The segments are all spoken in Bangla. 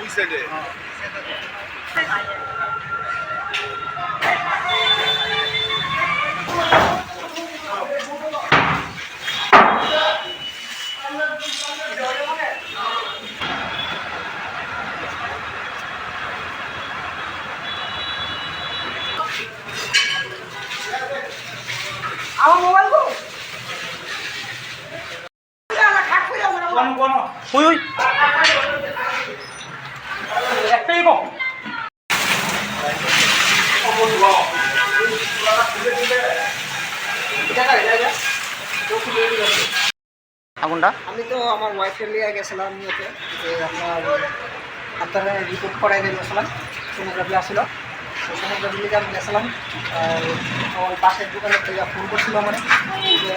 ওই সাইডে আমার মোবাইল একটাই আগুনটা? আমি তো আমার ওয়াইফকে নিয়ে গেছিলাম ইয়েতে যে আপনার আপনারা রিপোর্ট করাই দিয়ে গেছিলাম সোনোগ্রাফি আসছিল তো সোনোগ্রাফি লিগে আমি গেছিলাম, আর আমার পাশের দোকানে ফোন করছিল আমার, যে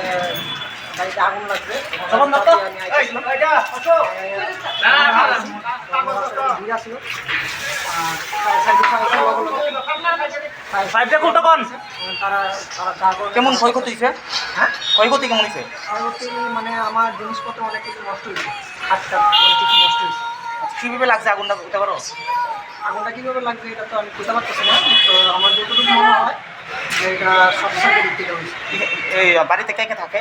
বাড়িতে আগুন লাগবে কেমন ক্ষয়ক্ষতি হয়েছে হ্যাঁ ক্ষয়ক্ষতি কেমন হয়েছে মানে আমার জিনিসপত্র অনেক কিছু নষ্ট হয়েছে হাতটা অনেক কিছু নষ্ট হয়েছে কীভাবে লাগছে আগুনটা বলতে পারো আগুনটা কীভাবে লাগছে এটা তো আমি বুঝতে পারতেছি না তো আমার যতটুকু মনে হয় যে এটা সব সাইডে দিক থেকে হয়েছে এই বাড়িতে কে কে থাকে